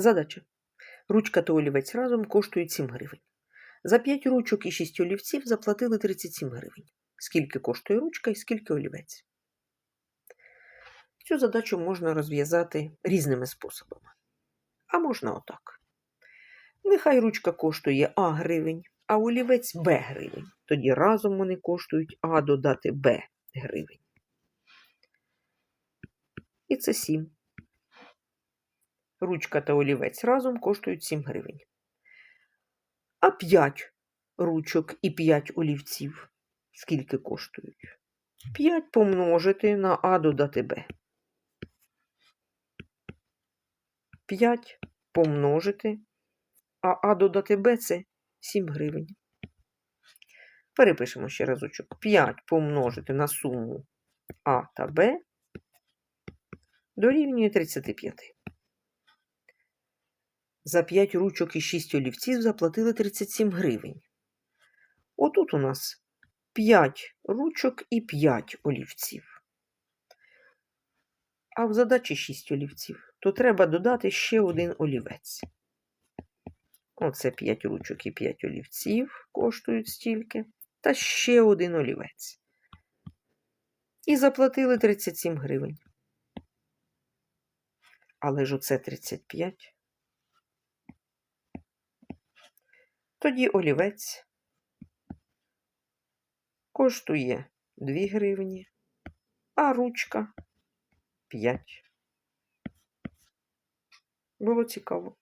Задача. Ручка та олівець разом коштують 7 гривень. За 5 ручок і 6 олівців заплатили 37 гривень. Скільки коштує ручка і скільки олівець? Цю задачу можна розв'язати різними способами. А можна отак. Нехай ручка коштує А гривень, а олівець Б гривень. Тоді разом вони коштують А додати Б гривень. І це 7. Ручка та олівець разом коштують 7 гривень. А 5 ручок і 5 олівців скільки коштують? 5 помножити на А додати Б. 5 помножити, а А додати Б це 7 гривень. Перепишемо ще разочок. 5 помножити на суму А та Б дорівнює 35. За 5 ручок і 6 олівців заплатили 37 гривень. Отут у нас 5 ручок і 5 олівців. А в задачі 6 олівців, то треба додати ще один олівець. Оце 5 ручок і 5 олівців коштують стільки. Та ще один олівець. І заплатили 37 гривень. Але ж оце 35. Тоді олівець коштує 2 гривні, а ручка 5. Було цікаво.